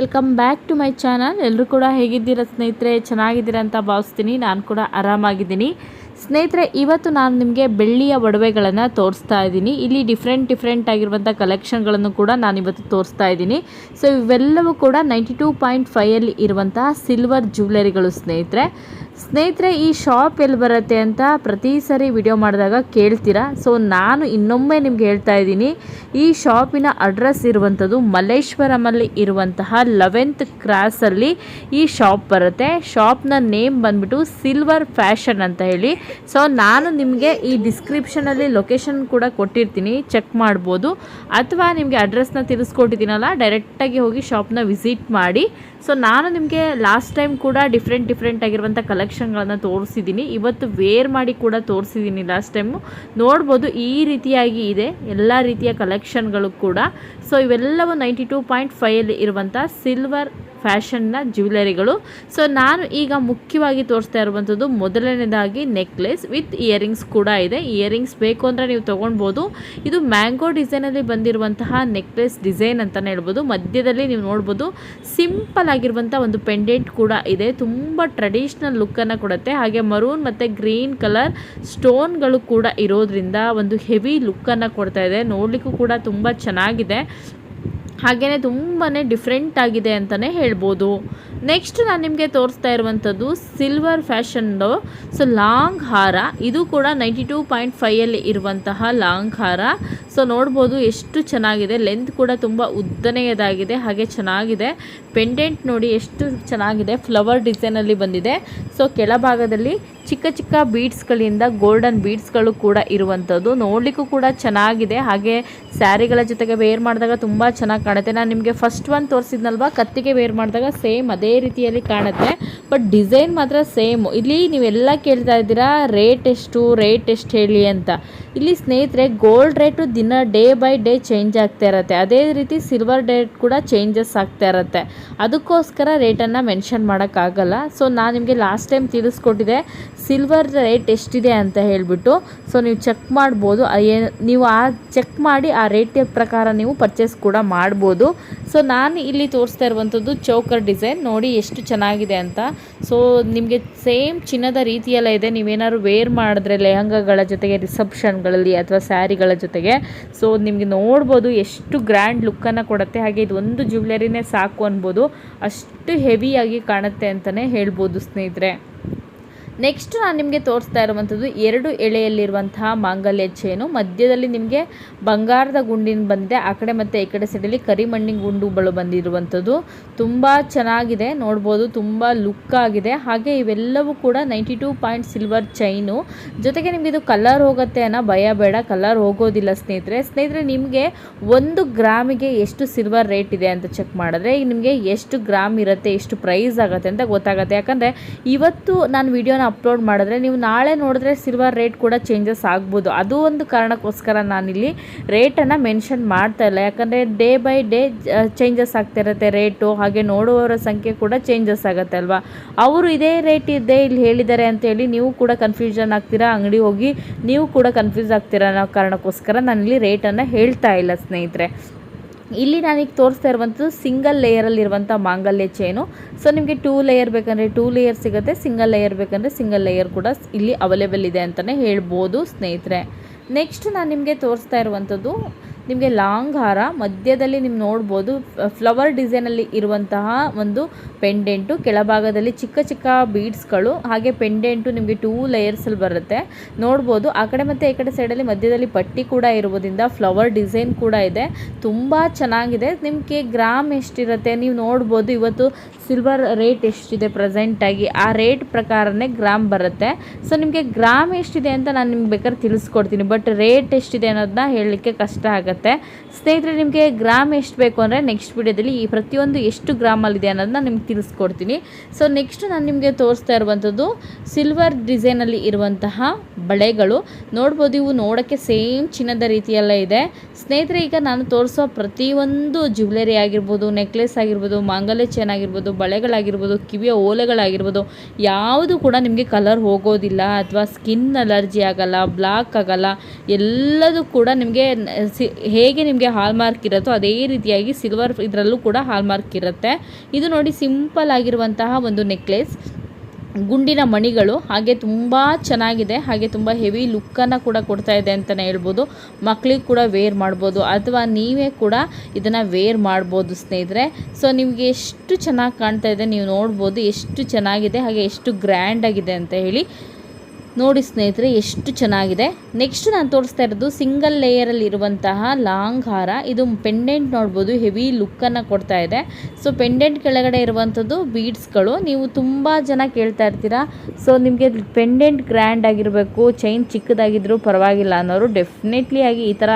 Welcome back to my channel. ಎಲ್ಲರೂ ಕೂಡ ಹೇಗಿದ್ದೀರಾ ಸ್ನೇಹಿತರೆ? ಚೆನ್ನಾಗಿದ್ದೀರಾ ಅಂತ ಭಾವಿಸ್ತೀನಿ. ನಾನು ಕೂಡ ಆರಾಮಾಗಿದ್ದೀನಿ. ಸ್ನೇಹಿತರೆ, ಇವತ್ತು ನಾನು ನಿಮಗೆ ಬೆಳ್ಳಿಯ ಒಡವೆಗಳನ್ನು ತೋರಿಸ್ತಾ ಇದ್ದೀನಿ. ಇಲ್ಲಿ ಡಿಫ್ರೆಂಟ್ ಡಿಫ್ರೆಂಟ್ ಆಗಿರುವಂಥ ಕಲೆಕ್ಷನ್ಗಳನ್ನು ಕೂಡ ನಾನು ಇವತ್ತು ತೋರಿಸ್ತಾ ಇದ್ದೀನಿ. ಸೊ ಇವೆಲ್ಲವೂ ಕೂಡ ನೈಂಟಿ ಟೂ ಪಾಯಿಂಟ್ ಫೈಯಲ್ಲಿ ಇರುವಂತಹ ಸಿಲ್ವರ್ ಜ್ಯುವೆಲರಿಗಳು ಸ್ನೇಹಿತರೆ. ಸ್ನೇಹಿತರೆ, ಈ ಶಾಪ್ ಎಲ್ಲಿ ಬರುತ್ತೆ ಅಂತ ಪ್ರತಿ ಸರಿ ವಿಡಿಯೋ ಮಾಡಿದಾಗ ಕೇಳ್ತೀರಾ? ಸೊ ನಾನು ಇನ್ನೊಮ್ಮೆ ನಿಮ್ಗೆ ಹೇಳ್ತಾ ಇದ್ದೀನಿ. ಈ ಶಾಪಿನ ಅಡ್ರೆಸ್ ಇರುವಂಥದ್ದು ಮಲ್ಲೇಶ್ವರಮಲ್ಲಿ ಇರುವಂತಹ ಲೆವೆಂತ್ ಕ್ರಾಸಲ್ಲಿ ಈ ಶಾಪ್ ಬರುತ್ತೆ. ಶಾಪ್ನ ನೇಮ್ ಬಂದ್ಬಿಟ್ಟು ಸಿಲ್ವರ್ ಫ್ಯಾಷನ್ ಅಂತ ಹೇಳಿ. ಸೊ ನಾನು ನಿಮಗೆ ಈ ಡಿಸ್ಕ್ರಿಪ್ಷನಲ್ಲಿ ಲೊಕೇಶನ್ ಕೂಡ ಕೊಟ್ಟಿರ್ತೀನಿ. ಚೆಕ್ ಮಾಡ್ಬೋದು. ಅಥವಾ ನಿಮಗೆ ಅಡ್ರೆಸ್ನ ತಿಳಿಸ್ಕೊಟ್ಟಿದ್ದೀನಲ್ಲ ಡೈರೆಕ್ಟಾಗಿ ಹೋಗಿ ಶಾಪ್ನ ವಿಸಿಟ್ ಮಾಡಿ. ಸೊ ನಾನು ನಿಮಗೆ ಲಾಸ್ಟ್ ಟೈಮ್ ಕೂಡ ಡಿಫ್ರೆಂಟ್ ಡಿಫ್ರೆಂಟ್ ಆಗಿರುವಂಥ ಕಲೆಕ್ಷನ್ಗಳನ್ನು ತೋರಿಸಿದ್ದೀನಿ. ಇವತ್ತು ವೇರ್ ಮಾಡಿ ಕೂಡ ತೋರಿಸಿದ್ದೀನಿ ಲಾಸ್ಟ್ ಟೈಮು ನೋಡ್ಬೋದು ಈ ರೀತಿಯಾಗಿ ಇದೆ. ಎಲ್ಲ ರೀತಿಯ ಕಲೆಕ್ಷನ್ಗಳು ಕೂಡ. ಸೊ ಇವೆಲ್ಲವೂ ನೈಂಟಿ ಟೂ ಪಾಯಿಂಟ್ ಫೈಯಲ್ಲಿ ಇರುವಂಥ ಸಿಲ್ವರ್ ಫ್ಯಾಷನ್ನ ಜ್ಯುವೆಲರಿಗಳು. ಸೊ ನಾನು ಈಗ ಮುಖ್ಯವಾಗಿ ತೋರಿಸ್ತಾ ಇರುವಂಥದ್ದು ಮೊದಲನೇದಾಗಿ ನೆಕ್ಲೆಸ್ ವಿತ್ ಇಯರಿಂಗ್ಸ್ ಕೂಡ ಇದೆ. ಇಯರಿಂಗ್ಸ್ ಬೇಕು ಅಂದರೆ ನೀವು ತೊಗೊಳ್ಬೋದು. ಇದು ಮ್ಯಾಂಗೋ ಡಿಸೈನಲ್ಲಿ ಬಂದಿರುವಂತಹ ನೆಕ್ಲೆಸ್ ಡಿಸೈನ್ ಅಂತಲೇ ಹೇಳ್ಬೋದು. ಮಧ್ಯದಲ್ಲಿ ನೀವು ನೋಡ್ಬೋದು ಸಿಂಪಲ್ ಆಗಿರುವಂಥ ಒಂದು ಪೆಂಡೆಂಟ್ ಕೂಡ ಇದೆ. ತುಂಬ ಟ್ರೆಡಿಷ್ನಲ್ ಲುಕ್ಕನ್ನು ಕೊಡುತ್ತೆ. ಹಾಗೆ ಮರೂನ್ ಮತ್ತು ಗ್ರೀನ್ ಕಲರ್ ಸ್ಟೋನ್ಗಳು ಕೂಡ ಇರೋದ್ರಿಂದ ಒಂದು ಹೆವಿ ಲುಕ್ಕನ್ನು ಕೊಡ್ತಾ ಇದೆ. ನೋಡಲಿಕ್ಕೂ ಕೂಡ ತುಂಬ ಚೆನ್ನಾಗಿದೆ. ಹಾಗೆಯೇ ತುಂಬಾ ಡಿಫ್ರೆಂಟ್ ಆಗಿದೆ ಅಂತಲೇ ಹೇಳ್ಬೋದು. ನೆಕ್ಸ್ಟ್ ನಾನು ನಿಮಗೆ ತೋರಿಸ್ತಾ ಇರುವಂಥದ್ದು ಸಿಲ್ವರ್ ಫ್ಯಾಷನ್ದು ಸೊ ಲಾಂಗ್ ಹಾರ. ಇದು ಕೂಡ ನೈಂಟಿ ಟೂ ಪಾಯಿಂಟ್ ಫೈಯಲ್ಲಿ ಇರುವಂತಹ ಲಾಂಗ್ ಹಾರ. ಸೊ ನೋಡ್ಬೋದು ಎಷ್ಟು ಚೆನ್ನಾಗಿದೆ. ಲೆಂತ್ ಕೂಡ ತುಂಬ ಉದ್ದನೆಯದಾಗಿದೆ, ಹಾಗೆ ಚೆನ್ನಾಗಿದೆ. ಪೆಂಡೆಂಟ್ ನೋಡಿ ಎಷ್ಟು ಚೆನ್ನಾಗಿದೆ. ಫ್ಲವರ್ ಡಿಸೈನಲ್ಲಿ ಬಂದಿದೆ. ಸೊ ಕೆಳಭಾಗದಲ್ಲಿ ಚಿಕ್ಕ ಚಿಕ್ಕ ಬೀಡ್ಸ್ಗಳಿಂದ ಗೋಲ್ಡನ್ ಬೀಡ್ಸ್ಗಳು ಕೂಡ ಇರುವಂಥದ್ದು. ನೋಡಲಿಕ್ಕೂ ಕೂಡ ಚೆನ್ನಾಗಿದೆ. ಹಾಗೆ ಸ್ಯಾರಿಗಳ ಜೊತೆಗೆ ವೇರ್ ಮಾಡಿದಾಗ ತುಂಬ ಚೆನ್ನಾಗಿ ಕಾಣುತ್ತೆ. ನಾನು ನಿಮಗೆ ಫಸ್ಟ್ ಒನ್ ತೋರಿಸಿದ್ನಲ್ವ? ಕತ್ತಿಗೆ ವೇರ್ ಮಾಡಿದಾಗ ಸೇಮ್ ಅದೇ ರೀತಿಯಲ್ಲಿ ಕಾಣುತ್ತೆ. ಬಟ್ ಡಿಸೈನ್ ಮಾತ್ರ ಸೇಮ್. ಇಲ್ಲಿ ನೀವೆಲ್ಲ ಕೇಳ್ತಾ ಇದ್ದೀರಾ ರೇಟ್ ಎಷ್ಟು ರೇಟ್ ಎಷ್ಟು ಹೇಳಿ ಅಂತ. ಇಲ್ಲಿ ಸ್ನೇಹಿತರೆ ಗೋಲ್ಡ್ ರೇಟು ದಿನ ಡೇ ಬೈ ಡೇ ಚೇಂಜ್ ಆಗ್ತಾ ಇರುತ್ತೆ. ಅದೇ ರೀತಿ ಸಿಲ್ವರ್ ರೇಟ್ ಕೂಡ ಚೇಂಜಸ್ ಆಗ್ತಾ ಇರುತ್ತೆ. ಅದಕ್ಕೋಸ್ಕರ ರೇಟನ್ನು ಮೆನ್ಷನ್ ಮಾಡೋಕ್ಕಾಗಲ್ಲ ಸೊ ನಾನು ನಿಮಗೆ ಲಾಸ್ಟ್ ಟೈಮ್ ತಿಳಿಸ್ಕೊಟ್ಟಿದೆ ಸಿಲ್ವರ್ ರೇಟ್ ಎಷ್ಟಿದೆ ಅಂತ ಹೇಳಿಬಿಟ್ಟು. ಸೊ ನೀವು ಚೆಕ್ ಮಾಡ್ಬೋದು. ನೀವು ಆ ಚೆಕ್ ಮಾಡಿ, ಆ ರೇಟ್ ಪ್ರಕಾರ ನೀವು ಪರ್ಚೇಸ್ ಕೂಡ ಮಾಡ್ಬೋದು. ಸೊ ನಾನು ಇಲ್ಲಿ ತೋರಿಸ್ತಾ ಇರುವಂಥದ್ದು ಚೌಕರ್ ಡಿಸೈನ್. ನೋಡಿ ಎಷ್ಟು ಚೆನ್ನಾಗಿದೆ ಅಂತ. ಸೊ ನಿಮಗೆ ಸೇಮ್ ಚಿನ್ನದ ರೀತಿಯೆಲ್ಲ ಇದೆ. ನೀವೇನಾದ್ರು ವೇರ್ ಮಾಡಿದ್ರೆ, ಲೆಹಂಗಾಗಳ ಜೊತೆಗೆ ರಿಸೆಪ್ಷನ್ಗಳಲ್ಲಿ ಅಥವಾ ಸ್ಯಾರಿಗಳ ಜೊತೆಗೆ. ಸೊ ನಿಮಗೆ ನೋಡ್ಬೋದು ಎಷ್ಟು ಗ್ರ್ಯಾಂಡ್ ಲುಕ್ಕನ್ನು ಕೊಡುತ್ತೆ. ಹಾಗೆ ಇದು ಒಂದು ಜ್ಯುವೆಲರಿನೇ ಸಾಕು ಅನ್ಬೋದು. ಅಷ್ಟು ಹೆವಿಯಾಗಿ ಕಾಣುತ್ತೆ ಅಂತಲೇ ಹೇಳ್ಬೋದು ಸ್ನೇಹಿತರೆ. ನೆಕ್ಸ್ಟ್ ನಾನು ನಿಮಗೆ ತೋರಿಸ್ತಾ ಇರುವಂಥದ್ದು ಎರಡು ಎಳೆಯಲ್ಲಿರುವಂತಹ ಮಾಂಗಲ್ಯ ಚೇನು. ಮಧ್ಯದಲ್ಲಿ ನಿಮಗೆ ಬಂಗಾರದ ಗುಂಡಿನ ಬಂದಿದೆ. ಆ ಕಡೆ ಮತ್ತು ಈ ಕಡೆ ಸೈಡಲ್ಲಿ ಕರಿಮಣ್ಣಿನ ಗುಂಡುಗಳು ಬಂದಿರುವಂಥದ್ದು. ತುಂಬ ಚೆನ್ನಾಗಿದೆ. ನೋಡ್ಬೋದು ತುಂಬ ಲುಕ್ ಆಗಿದೆ. ಹಾಗೆ ಇವೆಲ್ಲವೂ ಕೂಡ ninety two point silver chain ಜೊತೆಗೆ ನಿಮಗೆ ಇದು ಕಲರ್ ಹೋಗುತ್ತೆ ಅನ್ನೋ ಭಯ ಬೇಡ. ಕಲರ್ ಹೋಗೋದಿಲ್ಲ ಸ್ನೇಹಿತರೆ. ಸ್ನೇಹಿತರೆ, ನಿಮಗೆ ಒಂದು ಗ್ರಾಮಿಗೆ ಎಷ್ಟು ಸಿಲ್ವರ್ ರೇಟ್ ಇದೆ ಅಂತ ಚೆಕ್ ಮಾಡಿದ್ರೆ ಈಗ ನಿಮಗೆ ಎಷ್ಟು ಗ್ರಾಮ್ ಇರುತ್ತೆ, ಎಷ್ಟು ಪ್ರೈಸ್ ಆಗುತ್ತೆ ಅಂತ ಗೊತ್ತಾಗುತ್ತೆ. ಯಾಕಂದರೆ ಇವತ್ತು ನಾನು ವಿಡಿಯೋನ ಅಪ್ಲೋಡ್ ಮಾಡಿದ್ರೆ ನೀವು ನಾಳೆ ನೋಡಿದ್ರೆ ಸಿಲ್ವರ್ ರೇಟ್ ಕೂಡ ಚೇಂಜಸ್ ಆಗ್ಬೋದು. ಅದು ಒಂದು ಕಾರಣಕ್ಕೋಸ್ಕರ ನಾನಿಲ್ಲಿ ರೇಟನ್ನು ಮೆನ್ಷನ್ ಮಾಡ್ತಾ ಇಲ್ಲ. ಯಾಕಂದರೆ ಡೇ ಬೈ ಡೇ ಚೇಂಜಸ್ ಆಗ್ತಿರುತ್ತೆ ರೇಟು ಹಾಗೆ ನೋಡುವವರ ಸಂಖ್ಯೆ ಕೂಡ ಚೇಂಜಸ್ ಆಗುತ್ತೆ ಅಲ್ವಾ? ಅವರು ಇದೇ ರೇಟ್ ಇದೆ ಇಲ್ಲಿ ಹೇಳಿದ್ದಾರೆ ಅಂತೇಳಿ ನೀವು ಕೂಡ ಕನ್ಫ್ಯೂಷನ್ ಆಗ್ತೀರಾ? ಅಂಗಡಿ ಹೋಗಿ ನೀವು ಕೂಡ ಕನ್ಫ್ಯೂಸ್ ಆಗ್ತೀರಾ ಅನ್ನೋ ಕಾರಣಕ್ಕೋಸ್ಕರ ನಾನಿಲ್ಲಿ ರೇಟನ್ನು ಹೇಳ್ತಾ ಇಲ್ಲ ಸ್ನೇಹಿತರೆ. ಇಲ್ಲಿ ನಾನೀಗ ತೋರಿಸ್ತಾ ಇರುವಂಥದ್ದು ಸಿಂಗಲ್ ಲೇಯರಲ್ಲಿರುವಂಥ ಮಾಂಗಲ್ಯ ಚೈನು ಸೊ ನಿಮಗೆ ಟೂ ಲೇಯರ್ ಬೇಕಂದರೆ ಟೂ ಲೇಯರ್ ಸಿಗುತ್ತೆ ಸಿಂಗಲ್ ಲೇಯರ್ ಬೇಕಂದರೆ ಸಿಂಗಲ್ ಲೇಯರ್ ಕೂಡ ಇಲ್ಲಿ ಅವೈಲೇಬಲ್ ಇದೆ ಅಂತಲೇ ಹೇಳ್ಬೋದು ಸ್ನೇಹಿತರೆ. ನೆಕ್ಸ್ಟ್ ನಾನು ನಿಮಗೆ ತೋರಿಸ್ತಾ ಇರುವಂಥದ್ದು ನಿಮಗೆ ಲಾಂಗ್ ಹಾರ, ಮಧ್ಯದಲ್ಲಿ ನೀವು ನೋಡ್ಬೋದು ಫ್ಲವರ್ ಡಿಸೈನಲ್ಲಿ ಇರುವಂತಹ ಒಂದು ಪೆಂಡೆಂಟು ಕೆಳಭಾಗದಲ್ಲಿ ಚಿಕ್ಕ ಚಿಕ್ಕ ಬೀಡ್ಸ್ಗಳು ಹಾಗೆ ಪೆಂಡೆಂಟು ನಿಮಗೆ ಟೂ ಲೇಯರ್ಸಲ್ಲಿ ಬರುತ್ತೆ. ನೋಡ್ಬೋದು, ಆ ಕಡೆ ಮತ್ತು ಈ ಕಡೆ ಸೈಡಲ್ಲಿ ಮಧ್ಯದಲ್ಲಿ ಪಟ್ಟಿ ಕೂಡ ಇರುವುದರಿಂದ ಫ್ಲವರ್ ಡಿಸೈನ್ ಕೂಡ ಇದೆ. ತುಂಬ ಚೆನ್ನಾಗಿದೆ. ನಿಮಗೆ ಗ್ರಾಮ್ ಎಷ್ಟಿರುತ್ತೆ ನೀವು ನೋಡ್ಬೋದು, ಇವತ್ತು ಸಿಲ್ವರ್ ರೇಟ್ ಎಷ್ಟಿದೆ ಪ್ರೆಸೆಂಟಾಗಿ ಆ ರೇಟ್ ಪ್ರಕಾರನೇ ಗ್ರಾಮ್ ಬರುತ್ತೆ. ಸೊ ನಿಮಗೆ ಗ್ರಾಮ್ ಎಷ್ಟಿದೆ ಅಂತ ನಾನು ನಿಮ್ಗೆ ಬೇಕಾದ್ರೆ ತಿಳಿಸ್ಕೊಡ್ತೀನಿ ಬಟ್ ರೇಟ್ ಎಷ್ಟಿದೆ ಅನ್ನೋದನ್ನ ಹೇಳಲಿಕ್ಕೆ ಕಷ್ಟ ಆಗುತ್ತೆ. ಸ್ನೇಹಿತರೆ, ನಿಮಗೆ ಗ್ರಾಮ್ ಎಷ್ಟು ಬೇಕು ಅಂದರೆ ನೆಕ್ಸ್ಟ್ ವಿಡಿಯೋದಲ್ಲಿ ಈ ಪ್ರತಿಯೊಂದು ಎಷ್ಟು ಗ್ರಾಮಲ್ಲಿದೆ ಅನ್ನೋದನ್ನ ನಿಮ್ಗೆ ತಿಳಿಸ್ಕೊಡ್ತೀನಿ. ಸೊ ನೆಕ್ಸ್ಟ್ ನಾನು ನಿಮಗೆ ತೋರಿಸ್ತಾ ಇರುವಂಥದ್ದು ಸಿಲ್ವರ್ ಡಿಸೈನಲ್ಲಿ ಇರುವಂತಹ ಬಳೆಗಳು. ನೋಡ್ಬೋದು, ಇವು ನೋಡೋಕ್ಕೆ ಸೇಮ್ ಚಿನ್ನದ ರೀತಿಯೆಲ್ಲ ಇದೆ. ಸ್ನೇಹಿತರೆ, ಈಗ ನಾನು ತೋರಿಸೋ ಪ್ರತಿಯೊಂದು ಜ್ಯುವೆಲರಿ ಆಗಿರ್ಬೋದು ನೆಕ್ಲೆಸ್ ಆಗಿರ್ಬೋದು ಮಾಂಗಲ್ಯ ಚೇನ್ ಆಗಿರ್ಬೋದು, ಬಳೆಗಳಾಗಿರ್ಬೋದು, ಕಿವಿಯ ಓಲೆಗಳಾಗಿರ್ಬೋದು, ಯಾವುದು ಕೂಡ ನಿಮಗೆ ಕಲರ್ ಹೋಗೋದಿಲ್ಲ. ಅಥವಾ ಸ್ಕಿನ್ ಅಲರ್ಜಿ ಆಗಲ್ಲ ಬ್ಲಾಕ್ ಆಗಲ್ಲ, ಎಲ್ಲದೂ ಕೂಡ ನಿಮಗೆ ಹೇಗೆ ನಿಮಗೆ ಹಾಲ್ ಮಾರ್ಕ್ ಇರುತ್ತೋ ಅದೇ ರೀತಿಯಾಗಿ ಸಿಲ್ವರ್ ಇದರಲ್ಲೂ ಕೂಡ ಹಾಲ್ ಮಾರ್ಕ್ ಇರುತ್ತೆ. ಇದು ನೋಡಿ ಸಿಂಪಲ್ ಆಗಿರುವಂತಹ ಒಂದು ನೆಕ್ಲೆಸ್ ಗುಂಡಿನ ಮಣಿಗಳು, ಹಾಗೆ ತುಂಬ ಚೆನ್ನಾಗಿದೆ, ಹಾಗೆ ತುಂಬ ಹೆವಿ ಲುಕ್ಕನ್ನು ಕೂಡ ಕೊಡ್ತಾ ಇದೆ ಅಂತಲೇ ಹೇಳ್ಬೋದು. ಮಕ್ಕಳಿಗೆ ಕೂಡ ವೇರ್ ಮಾಡ್ಬೋದು, ಅಥವಾ ನೀವೇ ಕೂಡ ಇದನ್ನು ವೇರ್ ಮಾಡ್ಬೋದು ಸ್ನೇಹಿತರೆ. ಸೊ ನಿಮಗೆ ಎಷ್ಟು ಚೆನ್ನಾಗಿ ಕಾಣ್ತಾ ಇದೆ ನೀವು ನೋಡ್ಬೋದು, ಎಷ್ಟು ಚೆನ್ನಾಗಿದೆ, ಹಾಗೆ ಎಷ್ಟು ಗ್ರ್ಯಾಂಡಾಗಿದೆ ಅಂತ ಹೇಳಿ. ನೋಡಿ ಸ್ನೇಹಿತರೆ, ಎಷ್ಟು ಚೆನ್ನಾಗಿದೆ. ನೆಕ್ಸ್ಟ್ ನಾನು ತೋರಿಸ್ತಾ ಇರೋದು ಸಿಂಗಲ್ ಲೇಯರಲ್ಲಿ ಇರುವಂತಹ ಲಾಂಗ್ ಹಾರ. ಇದು ಪೆಂಡೆಂಟ್ ನೋಡ್ಬೋದು ಹೆವಿ ಲುಕ್ಕನ್ನು ಕೊಡ್ತಾ ಇದೆ. ಸೊ ಪೆಂಡೆಂಟ್ ಕೆಳಗಡೆ ಇರುವಂಥದ್ದು ಬೀಡ್ಸ್ಗಳು ನೀವು ತುಂಬ ಜನ ಕೇಳ್ತಾ ಇರ್ತೀರಾ ಸೊ ನಿಮಗೆ ಪೆಂಡೆಂಟ್ ಗ್ರ್ಯಾಂಡ್ ಆಗಿರಬೇಕು ಚೈನ್ ಚಿಕ್ಕದಾಗಿದ್ದರೂ ಪರವಾಗಿಲ್ಲ ಅನ್ನೋರು ಡೆಫಿನೆಟ್ಲಿ ಆಗಿ ಈ ಥರ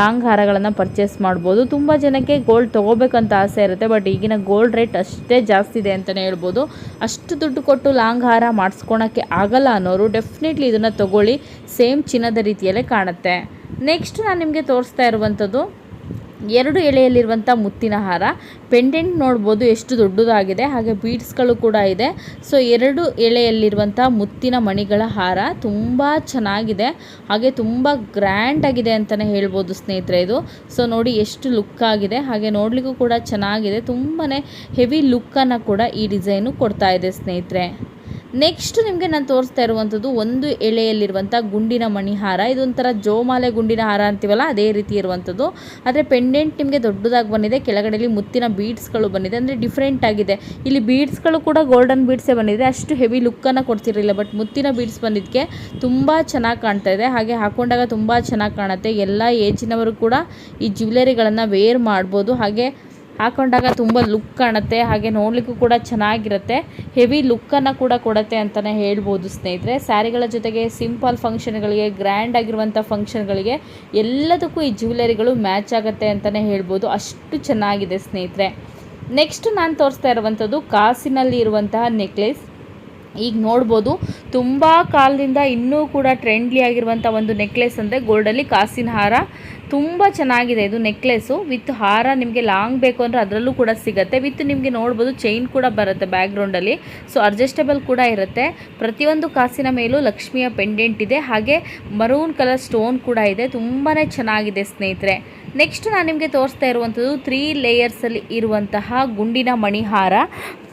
ಲಾಂಗ್ ಹಾರಗಳನ್ನು ಪರ್ಚೇಸ್ ಮಾಡ್ಬೋದು. ತುಂಬ ಜನಕ್ಕೆ ಗೋಲ್ಡ್ ತೊಗೋಬೇಕಂತ ಆಸೆ ಇರುತ್ತೆ ಬಟ್ ಈಗಿನ ಗೋಲ್ಡ್ ರೇಟ್ ಅಷ್ಟೇ ಜಾಸ್ತಿ ಇದೆ ಅಂತಲೇ ಹೇಳ್ಬೋದು. ಅಷ್ಟು ದುಡ್ಡು ಕೊಟ್ಟು ಲಾಂಗ್ ಹಾರ ಮಾಡಿಸ್ಕೊಳಕ್ಕೆ ಆಗಲ್ಲ ಅನ್ನೋರು ಡೆಫಿನೆಟ್ಲಿ ಇದನ್ನು ತಗೊಳ್ಳಿ. ಸೇಮ್ ಚಿನ್ನದ ರೀತಿಯಲ್ಲೇ ಕಾಣುತ್ತೆ. ನೆಕ್ಸ್ಟ್ ನಾನು ನಿಮಗೆ ತೋರಿಸ್ತಾ ಇರುವಂಥದ್ದು, ಎರಡು ಎಳೆಯಲ್ಲಿರುವಂಥ ಮುತ್ತಿನ ಹಾರ. ಪೆಂಡೆಂಟ್ ನೋಡ್ಬೋದು ಎಷ್ಟು ದೊಡ್ಡದಾಗಿದೆ, ಹಾಗೆ ಬೀಡ್ಸ್ಗಳು ಕೂಡ ಇದೆ. ಸೊ, ಎರಡು ಎಳೆಯಲ್ಲಿರುವಂಥ ಮುತ್ತಿನ ಮಣಿಗಳ ಹಾರ ತುಂಬ ಚೆನ್ನಾಗಿದೆ. ಹಾಗೆ ತುಂಬ ಗ್ರ್ಯಾಂಡ್ ಆಗಿದೆ ಅಂತಲೇ ಹೇಳ್ಬೋದು ಸ್ನೇಹಿತರೆ ಇದು. ಸೊ, ನೋಡಿ ಎಷ್ಟು ಲುಕ್ ಆಗಿದೆ. ಹಾಗೆ ನೋಡಲಿಕ್ಕೂ ಕೂಡ ಚೆನ್ನಾಗಿದೆ. ತುಂಬಾ ಹೆವಿ ಲುಕ್ಕನ್ನು ಕೂಡ ಈ ಡಿಸೈನು ಕೊಡ್ತಾ ಇದೆ ಸ್ನೇಹಿತರೆ. ನೆಕ್ಸ್ಟ್ ನಿಮಗೆ ನಾನು ತೋರಿಸ್ತಾ ಇರುವಂಥದ್ದು ಒಂದು ಎಳೆಯಲ್ಲಿರುವಂಥ ಗುಂಡಿನ ಮಣಿಹಾರ. ಇದೊಂಥರ ಜೋಮಾಲೆ ಗುಂಡಿನ ಹಾರ ಅಂತೀವಲ್ಲ, ಅದೇ ರೀತಿ ಇರುವಂಥದ್ದು. ಆದರೆ ಪೆಂಡೆಂಟ್ ನಿಮಗೆ ದೊಡ್ಡದಾಗಿ ಬಂದಿದೆ ಕೆಳಗಡೆಯಲ್ಲಿ ಮುತ್ತಿನ ಬೀಡ್ಸ್ಗಳು ಬಂದಿದೆ. ಅಂದರೆ ಡಿಫ್ರೆಂಟ್ ಆಗಿದೆ. ಇಲ್ಲಿ ಬೀಡ್ಸ್ಗಳು ಕೂಡ ಗೋಲ್ಡನ್ ಬೀಡ್ಸೇ ಬಂದಿದೆ. ಅಷ್ಟು ಹೆವಿ ಲುಕ್ಕನ್ನು ಕೊಡ್ತಿರಲಿಲ್ಲ ಬಟ್ ಮುತ್ತಿನ ಬೀಡ್ಸ್ ಬಂದಿದ್ದಕ್ಕೆ ತುಂಬ ಚೆನ್ನಾಗಿ ಕಾಣ್ತಾ ಇದೆ. ಹಾಗೆ ಹಾಕೊಂಡಾಗ ತುಂಬ ಚೆನ್ನಾಗಿ ಕಾಣುತ್ತೆ. ಎಲ್ಲ ಏಜಿನವರು ಕೂಡ ಈ ಜ್ಯುವೆಲರಿಗಳನ್ನು ವೇರ್ ಮಾಡ್ಬೋದು. ಹಾಗೆ ಹಾಕೊಂಡಾಗ ತುಂಬ ಲುಕ್ ಕಾಣುತ್ತೆ, ಹಾಗೆ ನೋಡಲಿಕ್ಕೂ ಕೂಡ ಚೆನ್ನಾಗಿರುತ್ತೆ. ಹೆವಿ ಲುಕ್ಕನ್ನು ಕೂಡ ಕೊಡುತ್ತೆ ಅಂತಲೇ ಹೇಳ್ಬೋದು ಸ್ನೇಹಿತರೆ. ಸ್ಯಾರಿಗಳ ಜೊತೆಗೆ ಸಿಂಪಲ್ ಫಂಕ್ಷನ್ಗಳಿಗೆ ಗ್ರ್ಯಾಂಡ್ ಆಗಿರುವಂಥ ಫಂಕ್ಷನ್ಗಳಿಗೆ ಎಲ್ಲದಕ್ಕೂ ಈ ಜ್ಯುವೆಲರಿಗಳು ಮ್ಯಾಚ್ ಆಗುತ್ತೆ ಅಂತಲೇ ಹೇಳ್ಬೋದು. ಅಷ್ಟು ಚೆನ್ನಾಗಿದೆ ಸ್ನೇಹಿತರೆ. ನೆಕ್ಸ್ಟ್ ನಾನು ತೋರಿಸ್ತಾ ಇರುವಂಥದ್ದು ಕಾಸಿನಲ್ಲಿ ಇರುವಂತಹ ನೆಕ್ಲೆಸ್ ಈಗ ನೋಡ್ಬೋದು, ತುಂಬ ಕಾಲದಿಂದ ಇನ್ನೂ ಕೂಡ ಟ್ರೆಂಡ್ಲಿ ಆಗಿರುವಂಥ ಒಂದು ನೆಕ್ಲೆಸ್ ಅಂದರೆ ಗೋಲ್ಡಲ್ಲಿ ಕಾಸಿನ ಹಾರ. ತುಂಬ ಚೆನ್ನಾಗಿದೆ ಇದು ನೆಕ್ಲೆಸ್ಸು ವಿತ್ ಹಾರ ನಿಮಗೆ ಲಾಂಗ್ ಬೇಕು ಅಂದರೆ ಅದರಲ್ಲೂ ಕೂಡ ಸಿಗುತ್ತೆ. ವಿತ್ ನಿಮಗೆ ನೋಡ್ಬೋದು ಚೈನ್ ಕೂಡ ಬರುತ್ತೆ ಬ್ಯಾಕ್ಗ್ರೌಂಡಲ್ಲಿ ಸೊ ಅಡ್ಜಸ್ಟಬಲ್ ಕೂಡ ಇರುತ್ತೆ. ಪ್ರತಿಯೊಂದು ಕಾಸಿನ ಮೇಲೂ ಲಕ್ಷ್ಮಿಯ ಪೆಂಡೆಂಟ್ ಇದೆ. ಹಾಗೆ ಮರೂನ್ ಕಲರ್ ಸ್ಟೋನ್ ಕೂಡ ಇದೆ. ತುಂಬಾ ಚೆನ್ನಾಗಿದೆ ಸ್ನೇಹಿತರೆ. ನೆಕ್ಸ್ಟ್ ನಾನು ನಿಮಗೆ ತೋರಿಸ್ತಾ ಇರುವಂಥದ್ದು ತ್ರೀ ಲೇಯರ್ಸಲ್ಲಿ ಇರುವಂತಹ ಗುಂಡಿನ ಮಣಿಹಾರ.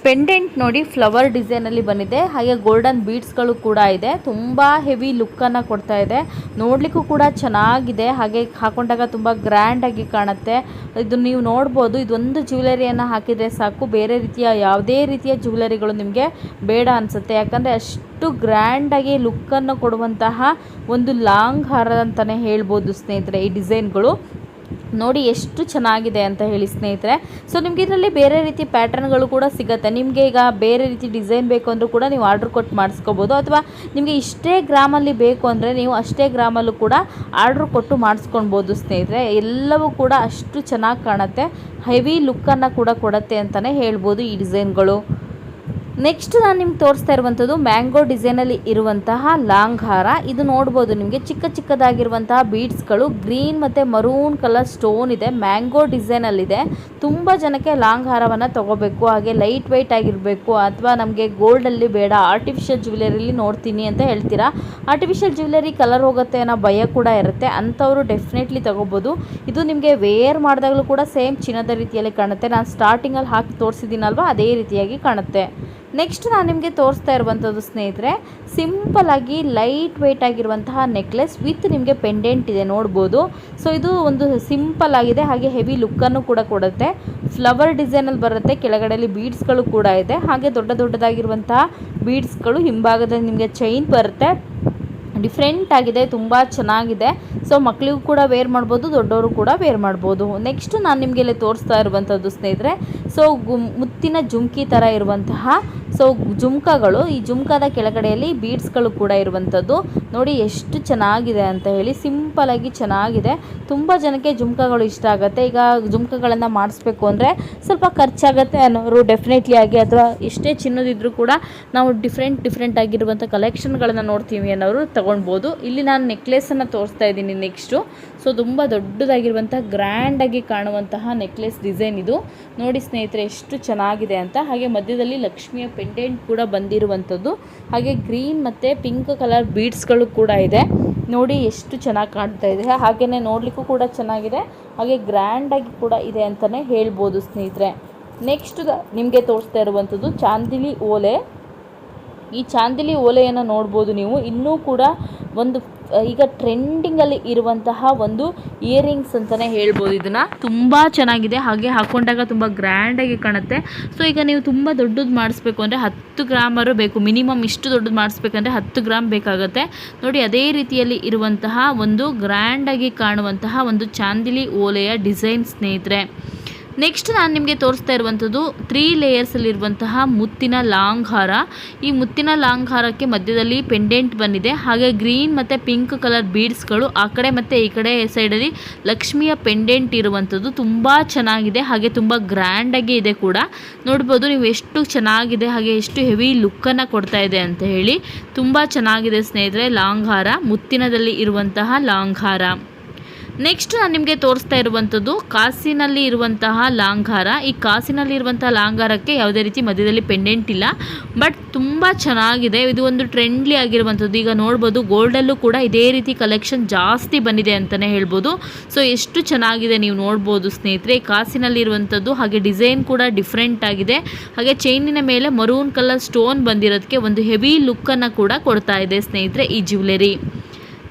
ಪೆಂಡೆಂಟ್ ನೋಡಿ ಫ್ಲವರ್ ಡಿಸೈನಲ್ಲಿ ಬಂದಿದೆ. ಹಾಗೆ ಗೋಲ್ಡನ್ ಬೀಡ್ಸ್ಗಳು ಕೂಡ ಇದೆ. ತುಂಬ ಹೆವಿ ಲುಕ್ಕನ್ನು ಕೊಡ್ತಾ ಇದೆ. ನೋಡಲಿಕ್ಕೂ ಕೂಡ ಚೆನ್ನಾಗಿದೆ. ಹಾಗೆ ಹಾಕೊಂಡಾಗ ತುಂಬ ಗ್ರ್ಯಾಂಡಾಗಿ ಕಾಣುತ್ತೆ. ಇದು ನೀವು ನೋಡ್ಬೋದು, ಇದೊಂದು ಜ್ಯುವೆಲರಿಯನ್ನು ಹಾಕಿದರೆ ಸಾಕು. ಬೇರೆ ರೀತಿಯ ಯಾವುದೇ ರೀತಿಯ ಜ್ಯುವೆಲರಿಗಳು ನಿಮಗೆ ಬೇಡ ಅನಿಸುತ್ತೆ. ಯಾಕಂದರೆ ಅಷ್ಟು ಗ್ರ್ಯಾಂಡಾಗಿ ಲುಕ್ಕನ್ನು ಕೊಡುವಂತಹ ಒಂದು ಲಾಂಗ್ ಹಾರ ಅಂತಲೇ ಹೇಳ್ಬೋದು ಸ್ನೇಹಿತರೆ, ಈ ಡಿಸೈನ್ಗಳು ನೋಡಿ ಎಷ್ಟು ಚೆನ್ನಾಗಿದೆ ಅಂತ ಹೇಳಿ ಸ್ನೇಹಿತರೆ. ಸೊ ನಿಮಗೆ ಇದರಲ್ಲಿ ಬೇರೆ ರೀತಿ ಪ್ಯಾಟರ್ನ್ಗಳು ಕೂಡ ಸಿಗುತ್ತೆ. ನಿಮಗೆ ಈಗ ಬೇರೆ ರೀತಿ ಡಿಸೈನ್ ಬೇಕು ಅಂದರೂ ಕೂಡ ನೀವು ಆರ್ಡ್ರ್ ಕೊಟ್ಟು ಮಾಡಿಸ್ಕೋಬೋದು. ಅಥವಾ ನಿಮಗೆ ಇಷ್ಟೇ ಗ್ರಾಮಲ್ಲಿ ಬೇಕು ಅಂದರೆ ನೀವು ಅಷ್ಟೇ ಗ್ರಾಮಲ್ಲೂ ಕೂಡ ಆರ್ಡ್ರ್ ಕೊಟ್ಟು ಮಾಡಿಸ್ಕೊಳ್ಬೋದು ಸ್ನೇಹಿತರೆ. ಎಲ್ಲವೂ ಕೂಡ ಅಷ್ಟು ಚೆನ್ನಾಗಿ ಕಾಣುತ್ತೆ. ಹೆವಿ ಲುಕ್ಕನ್ನು ಕೂಡ ಕೊಡುತ್ತೆ ಅಂತಲೇ ಹೇಳ್ಬೋದು ಈ ಡಿಸೈನ್ಗಳು ನೆಕ್ಸ್ಟ್ ನಾನು ನಿಮ್ಗೆ ತೋರಿಸ್ತಾ ಇರುವಂಥದ್ದು ಮ್ಯಾಂಗೋ ಡಿಸೈನಲ್ಲಿ ಇರುವಂತಹ ಲಾಂಗ್ ಹಾರ. ಇದು ನೋಡ್ಬೋದು ನಿಮಗೆ. ಚಿಕ್ಕ ಚಿಕ್ಕದಾಗಿರುವಂತಹ ಬೀಡ್ಸ್ಗಳು ಗ್ರೀನ್ ಮತ್ತು ಮರೂನ್ ಕಲರ್ ಸ್ಟೋನ್ ಇದೆ ಮ್ಯಾಂಗೋ ಡಿಸೈನಲ್ಲಿದೆ ತುಂಬ ಜನಕ್ಕೆ ಲಾಂಗ್ ಹಾರವನ್ನು ತೊಗೋಬೇಕು, ಹಾಗೆ ಲೈಟ್ ವೆಯ್ಟ್ ಆಗಿರಬೇಕು, ಅಥವಾ ನಮಗೆ ಗೋಲ್ಡಲ್ಲಿ ಬೇಡ ಆರ್ಟಿಫಿಷಿಯಲ್ ಜ್ಯುವೆಲರಿಲಿ ನೋಡ್ತೀನಿ ಅಂತ ಹೇಳ್ತೀರಾ? ಆರ್ಟಿಫಿಷಿಯಲ್ ಜ್ಯುವೆಲರಿ ಕಲರ್ ಹೋಗುತ್ತೆ ಅನ್ನೋ ಭಯ ಕೂಡ ಇರುತ್ತೆ. ಅಂಥವರು ಡೆಫಿನೆಟ್ಲಿ ತೊಗೋಬೋದು. ಇದು ನಿಮಗೆ ವೇರ್ ಮಾಡಿದಾಗಲೂ ಕೂಡ ಸೇಮ್ ಚಿನ್ನದ ರೀತಿಯಲ್ಲಿ ಕಾಣುತ್ತೆ. ನಾನು ಸ್ಟಾರ್ಟಿಂಗಲ್ಲಿ ಹಾಕಿ ತೋರಿಸಿದ್ದೀನಲ್ವ, ಅದೇ ರೀತಿಯಾಗಿ ಕಾಣುತ್ತೆ. ನೆಕ್ಸ್ಟ್ ನಾನು ನಿಮಗೆ ತೋರಿಸ್ತಾ ಇರುವಂಥದ್ದು ಸ್ನೇಹಿತರೆ ಸಿಂಪಲ್ ಆಗಿ ಲೈಟ್ ವೆಯ್ಟ್ ಆಗಿರುವಂತಹ ನೆಕ್ಲೆಸ್ ವಿತ್ ನಿಮಗೆ ಪೆಂಡೆಂಟ್ ಇದೆ ನೋಡ್ಬೋದು. ಸೊ ಇದು ಒಂದು ಸಿಂಪಲ್ ಆಗಿದೆ, ಹಾಗೆ ಹೆವಿ ಲುಕ್ಕನ್ನು ಕೂಡ ಕೊಡುತ್ತೆ. ಫ್ಲವರ್ ಡಿಸೈನಲ್ಲಿ ಬರುತ್ತೆ, ಕೆಳಗಡೆಯಲ್ಲಿ ಬೀಡ್ಸ್ಗಳು ಕೂಡ ಇದೆ. ಹಾಗೆ ದೊಡ್ಡ ದೊಡ್ಡದಾಗಿರುವಂತಹ ಬೀಡ್ಸ್ಗಳು ಹಿಂಭಾಗದಲ್ಲಿ ನಿಮಗೆ ಚೈನ್ ಬರುತ್ತೆ. ಡಿಫ್ರೆಂಟ್ ಆಗಿದೆ, ತುಂಬ ಚೆನ್ನಾಗಿದೆ. ಸೊ ಮಕ್ಕಳಿಗೂ ಕೂಡ ವೇರ್ ಮಾಡ್ಬೋದು, ದೊಡ್ಡವರು ಕೂಡ ವೇರ್ ಮಾಡ್ಬೋದು. ನೆಕ್ಸ್ಟ್ ನಾನು ನಿಮಗೆ ಇಲ್ಲಿ ತೋರಿಸ್ತಾ ಇರುವಂಥದ್ದು ಸ್ನೇಹಿತರೆ ಸೊ ಮುತ್ತಿನ ಜುಮ್ಕಿ ಥರ ಇರುವಂತಹ ಸೊ ಜುಮ್ಕಾಗಳು, ಈ ಜುಮ್ಕಾದ ಕೆಳಗಡೆಯಲ್ಲಿ ಬೀಡ್ಸ್ಗಳು ಕೂಡ ಇರುವಂಥದ್ದು. ನೋಡಿ ಎಷ್ಟು ಚೆನ್ನಾಗಿದೆ ಅಂತ ಹೇಳಿ ಸಿಂಪಲಾಗಿ ಚೆನ್ನಾಗಿದೆ. ತುಂಬ ಜನಕ್ಕೆ ಜುಮ್ಕಾಗಳು ಇಷ್ಟ ಆಗುತ್ತೆ. ಈಗ ಜುಮ್ಕಾಗಳನ್ನು ಮಾಡಿಸ್ಬೇಕು ಅಂದರೆ ಸ್ವಲ್ಪ ಖರ್ಚಾಗುತ್ತೆ ಅನ್ನೋರು ಡೆಫಿನೆಟ್ಲಿ ಆಗಿ, ಅಥವಾ ಎಷ್ಟೇ ಚಿನ್ನದಿದ್ದರೂ ಕೂಡ ನಾವು ಡಿಫ್ರೆಂಟ್ ಡಿಫ್ರೆಂಟ್ ಆಗಿರುವಂಥ ಕಲೆಕ್ಷನ್ಗಳನ್ನು ನೋಡ್ತೀವಿ ಅನ್ನೋರು ತೊಗೊಳ್ಬೋದು. ಇಲ್ಲಿ ನಾನು ನೆಕ್ಲೆಸನ್ನು ತೋರಿಸ್ತಾ ಇದ್ದೀನಿ ನೆಕ್ಸ್ಟು ಸೊ ತುಂಬ ದೊಡ್ಡದಾಗಿರುವಂಥ ಗ್ರ್ಯಾಂಡಾಗಿ ಕಾಣುವಂತಹ ನೆಕ್ಲೆಸ್ ಡಿಸೈನ್ ಇದು. ನೋಡಿ ಸ್ನೇಹಿತರೆ, ಎಷ್ಟು ಚೆನ್ನಾಗಿದೆ ಅಂತ. ಹಾಗೆ ಮಧ್ಯದಲ್ಲಿ ಲಕ್ಷ್ಮಿಯ ಪೆಂಡೆಂಟ್ ಕೂಡ ಬಂದಿರುವಂಥದ್ದು. ಹಾಗೆ ಗ್ರೀನ್ ಮತ್ತು ಪಿಂಕ್ ಕಲರ್ ಬೀಡ್ಸ್ಗಳು ಕೂಡ ಇದೆ. ನೋಡಿ ಎಷ್ಟು ಚೆನ್ನಾಗಿ ಕಾಣ್ತಾ ಇದೆ. ಹಾಗೆಯೇ ನೋಡಲಿಕ್ಕೂ ಕೂಡ ಚೆನ್ನಾಗಿದೆ. ಹಾಗೆ ಗ್ರ್ಯಾಂಡಾಗಿ ಕೂಡ ಇದೆ ಅಂತಲೇ ಹೇಳ್ಬೋದು ಸ್ನೇಹಿತರೆ. ನೆಕ್ಸ್ಟ್ ನಿಮಗೆ ತೋರಿಸ್ತಾ ಇರುವಂಥದ್ದು ಚಾಂದಿಲಿ ಓಲೆ. ಈ ಚಾಂದಿಲಿ ಓಲೆಯನ್ನು ನೋಡ್ಬೋದು ನೀವು. ಇನ್ನೂ ಕೂಡ ಒಂದು ಈಗ ಟ್ರೆಂಡಿಂಗಲ್ಲಿ ಇರುವಂತಹ ಒಂದು ಇಯರಿಂಗ್ಸ್ ಅಂತಲೇ ಹೇಳ್ಬೋದು ಇದನ್ನು. ತುಂಬ ಚೆನ್ನಾಗಿದೆ. ಹಾಗೆ ಹಾಕ್ಕೊಂಡಾಗ ತುಂಬ ಗ್ರ್ಯಾಂಡಾಗಿ ಕಾಣುತ್ತೆ. ಸೊ ಈಗ ನೀವು ತುಂಬ ದೊಡ್ಡದು ಮಾಡಿಸ್ಬೇಕು ಅಂದರೆ ಹತ್ತು ಗ್ರಾಮರು ಬೇಕು. ಮಿನಿಮಮ್ ಇಷ್ಟು ದೊಡ್ಡದು ಮಾಡಿಸ್ಬೇಕಂದ್ರೆ ಹತ್ತು ಗ್ರಾಮ್ ಬೇಕಾಗುತ್ತೆ. ನೋಡಿ, ಅದೇ ರೀತಿಯಲ್ಲಿ ಇರುವಂತಹ ಒಂದು ಗ್ರ್ಯಾಂಡಾಗಿ ಕಾಣುವಂತಹ ಒಂದು ಚಾಂದಿಲಿ ಓಲೆಯ ಡಿಸೈನ್ ಸ್ನೇಹಿತರೆ. ನೆಕ್ಸ್ಟ್ ನಾನು ನಿಮಗೆ ತೋರಿಸ್ತಾ ಇರುವಂಥದ್ದು ತ್ರೀ ಲೇಯರ್ಸಲ್ಲಿರುವಂತಹ ಮುತ್ತಿನ ಲಾಂಗ್ ಹಾರ ಈ ಮುತ್ತಿನ ಲಾಂಗ್ ಹಾರಕ್ಕೆ ಮಧ್ಯದಲ್ಲಿ ಪೆಂಡೆಂಟ್ ಬಂದಿದೆ. ಹಾಗೆ ಗ್ರೀನ್ ಮತ್ತು ಪಿಂಕ್ ಕಲರ್ ಬೀಡ್ಸ್ಗಳು ಆ ಕಡೆ ಮತ್ತು ಈ ಕಡೆ ಸೈಡಲ್ಲಿ ಲಕ್ಷ್ಮಿಯ ಪೆಂಡೆಂಟ್ ಇರುವಂಥದ್ದು ತುಂಬ ಚೆನ್ನಾಗಿದೆ. ಹಾಗೆ ತುಂಬ ಗ್ರ್ಯಾಂಡಾಗಿ ಇದೆ ಕೂಡ. ನೋಡ್ಬೋದು ನೀವು ಎಷ್ಟು ಚೆನ್ನಾಗಿದೆ, ಹಾಗೆ ಎಷ್ಟು ಹೆವಿ ಲುಕ್ಕನ್ನು ಕೊಡ್ತಾ ಇದೆ ಅಂತ ಹೇಳಿ. ತುಂಬ ಚೆನ್ನಾಗಿದೆ ಸ್ನೇಹಿತರೆ ಲಾಂಗ್ ಮುತ್ತಿನದಲ್ಲಿ ಇರುವಂತಹ ಲಾಂಗ್ ನೆಕ್ಸ್ಟ್ ನಾನು ನಿಮಗೆ ತೋರಿಸ್ತಾ ಇರುವಂಥದ್ದು ಕಾಸಿನಲ್ಲಿ ಇರುವಂತಹ ಲಾಂಗಾರ ಈ ಕಾಸಿನಲ್ಲಿ ಇರುವಂತಹ ಲಾಂಗಾರಕ್ಕೆ ಯಾವುದೇ ರೀತಿ ಮಧ್ಯದಲ್ಲಿ ಪೆಂಡೆಂಟ್ ಇಲ್ಲ. ಬಟ್ ತುಂಬ ಚೆನ್ನಾಗಿದೆ. ಇದು ಒಂದು ಟ್ರೆಂಡ್ಲಿ ಆಗಿರುವಂಥದ್ದು ಈಗ ನೋಡ್ಬೋದು ಗೋಲ್ಡಲ್ಲೂ ಕೂಡ ಇದೇ ರೀತಿ ಕಲೆಕ್ಷನ್ ಜಾಸ್ತಿ ಬಂದಿದೆ ಅಂತಲೇ ಹೇಳ್ಬೋದು. ಸೊ ಎಷ್ಟು ಚೆನ್ನಾಗಿದೆ ನೀವು ನೋಡ್ಬೋದು ಸ್ನೇಹಿತರೆ. ಕಾಸಿನಲ್ಲಿ ಇರುವಂಥದ್ದು ಹಾಗೆ ಡಿಸೈನ್ ಕೂಡ ಡಿಫ್ರೆಂಟ್ ಆಗಿದೆ. ಹಾಗೆ ಚೈನಿನ ಮೇಲೆ ಮರೂನ್ ಕಲರ್ ಸ್ಟೋನ್ ಬಂದಿರೋದಕ್ಕೆ ಒಂದು ಹೆವಿ ಲುಕ್ಕನ್ನು ಕೂಡ ಕೊಡ್ತಾ ಇದೆ ಸ್ನೇಹಿತರೆ ಈ ಜ್ಯುವೆಲರಿ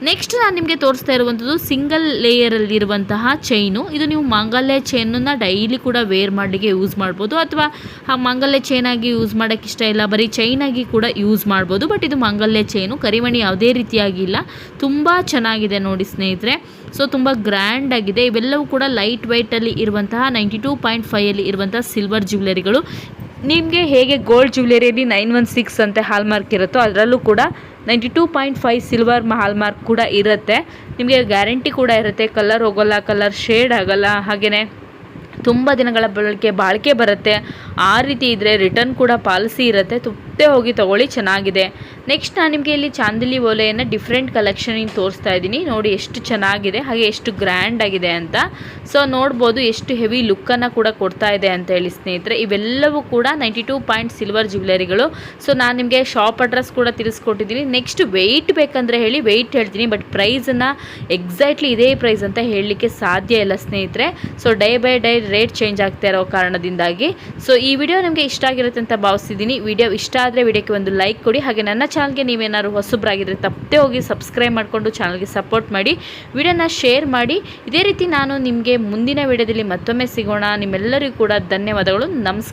ನೆಕ್ಸ್ಟ್ ನಾನು ನಿಮಗೆ ತೋರಿಸ್ತಾ ಇರುವಂಥದ್ದು ಸಿಂಗಲ್ ಲೇಯರಲ್ಲಿರುವಂತಹ ಚೈನು ಇದು ನೀವು ಮಾಂಗಲ್ಯ ಚೈನನ್ನು ಡೈಲಿ ಕೂಡ ವೇರ್ ಮಾಡಲಿಕ್ಕೆ ಯೂಸ್ ಮಾಡ್ಬೋದು. ಅಥವಾ ಆ ಮಾಂಗಲ್ಯ ಚೈನಾಗಿ ಯೂಸ್ ಮಾಡೋಕ್ಕೆ ಇಷ್ಟ ಇಲ್ಲ, ಬರೀ ಚೈನಾಗಿ ಕೂಡ ಯೂಸ್ ಮಾಡ್ಬೋದು. ಬಟ್ ಇದು ಮಾಂಗಲ್ಯ ಚೈನು ಕರಿಮಣಿ ಯಾವುದೇ ರೀತಿಯಾಗಿಲ್ಲ ತುಂಬ ಚೆನ್ನಾಗಿದೆ ನೋಡಿ ಸ್ನೇಹಿತರೆ. ಸೊ ತುಂಬ ಗ್ರ್ಯಾಂಡ್ ಆಗಿದೆ. ಇವೆಲ್ಲವೂ ಕೂಡ ಲೈಟ್ ವೈಟಲ್ಲಿ ಇರುವಂತಹ ನೈಂಟಿ ಟೂ ಪಾಯಿಂಟ್ ಫೈಯಲ್ಲಿ ಇರುವಂತಹ ಸಿಲ್ವರ್ ಜ್ಯುವೆಲರಿಗಳು ನಿಮಗೆ ಹೇಗೆ ಗೋಲ್ಡ್ ಜ್ಯುವೆಲರಿಯಲ್ಲಿ ನೈನ್ ಒನ್ ಸಿಕ್ಸ್ ಅಂತ ಹಾಲ್ಮಾರ್ಕ್ ಇರುತ್ತೋ ಅದರಲ್ಲೂ ಕೂಡ ninety two point five silver hallmark ಕೂಡ ಇರುತ್ತೆ. ನಿಮಗೆ ಗ್ಯಾರಂಟಿ ಕೂಡ ಇರುತ್ತೆ. ಕಲರ್ ಹೋಗೋಲ್ಲ ಕಲರ್ ಶೇಡ್ ಆಗೋಲ್ಲ ಹಾಗೆಯೇ ತುಂಬ ದಿನಗಳ ಬಳಕೆ, ಬಾಳಿಕೆ ಬರುತ್ತೆ. ಆ ರೀತಿ ಇದ್ದರೆ ರಿಟರ್ನ್ ಕೂಡ ಪಾಲಿಸಿ ಇರುತ್ತೆ. ತುಪ್ಪೆ ಹೋಗಿ ತೊಗೊಳ್ಳಿ, ಚೆನ್ನಾಗಿದೆ. ನೆಕ್ಸ್ಟ್ ನಾನು ನಿಮಗೆ ಇಲ್ಲಿ ಚಾಂದಿಲಿ ಓಲೆಯನ್ನು ಡಿಫ್ರೆಂಟ್ ಕಲೆಕ್ಷನಿಗೆ ತೋರಿಸ್ತಾ ಇದ್ದೀನಿ. ನೋಡಿ ಎಷ್ಟು ಚೆನ್ನಾಗಿದೆ, ಹಾಗೆ ಎಷ್ಟು ಗ್ರ್ಯಾಂಡ್ ಆಗಿದೆ ಅಂತ. ಸೊ ನೋಡ್ಬೋದು ಎಷ್ಟು ಹೆವಿ ಲುಕ್ಕನ್ನು ಕೂಡ ಕೊಡ್ತಾ ಇದೆ ಅಂತ ಹೇಳಿ ಸ್ನೇಹಿತರೆ. ಇವೆಲ್ಲವೂ ಕೂಡ ನೈಂಟಿ ಟೂ ಪಾಯಿಂಟ್ ಸಿಲ್ವರ್ ಜ್ಯುವೆಲರಿಗಳು ಸೊ ನಾನು ನಿಮಗೆ ಶಾಪ್ ಅಡ್ರೆಸ್ ಕೂಡ ತಿಳಿಸ್ಕೊಟ್ಟಿದ್ದೀನಿ. ನೆಕ್ಸ್ಟ್ ವೆಯ್ಟ್ ಬೇಕಂದರೆ ಹೇಳಿ ವೆಯ್ಟ್ ಹೇಳ್ತೀನಿ. ಬಟ್ ಪ್ರೈಸನ್ನು ಎಕ್ಸಾಕ್ಟ್ಲಿ ಇದೇ ಪ್ರೈಸ್ ಅಂತ ಹೇಳಲಿಕ್ಕೆ ಸಾಧ್ಯ ಇಲ್ಲ ಸ್ನೇಹಿತರೆ. So day by day rate change ಆಗ್ತಾ ಇರೋ ಕಾರಣದಿಂದಾಗಿ. ಸೊ ಈ ವಿಡಿಯೋ ನಿಮಗೆ ಇಷ್ಟ ಆಗಿರುತ್ತೆ ಅಂತ ಭಾವಿಸಿದ್ದೀನಿ ವಿಡಿಯೋ ಇಷ್ಟ ಆದರೆ ವಿಡಿಯೋಕ್ಕೆ ಒಂದು ಲೈಕ್ ಕೊಡಿ. ಹಾಗೆ ನನ್ನ ಚಾನಲ್ಗೆ ನೀವೇನಾದ್ರು ಹೊಸಬ್ರಾಗಿದ್ದರೆ ತಪ್ಪದೆ ಹೋಗಿ ಸಬ್ಸ್ಕ್ರೈಬ್ ಮಾಡಿಕೊಂಡು ಚಾನಲ್ಗೆ ಸಪೋರ್ಟ್ ಮಾಡಿ, ವಿಡಿಯೋನ ಶೇರ್ ಮಾಡಿ. ಇದೇ ರೀತಿ ನಾನು ನಿಮಗೆ ಮುಂದಿನ ವಿಡಿಯೋದಲ್ಲಿ ಮತ್ತೊಮ್ಮೆ ಸಿಗೋಣ. ನಿಮ್ಮೆಲ್ಲರಿಗೂ ಕೂಡ ಧನ್ಯವಾದಗಳು. ನಮಸ್ಕಾರ.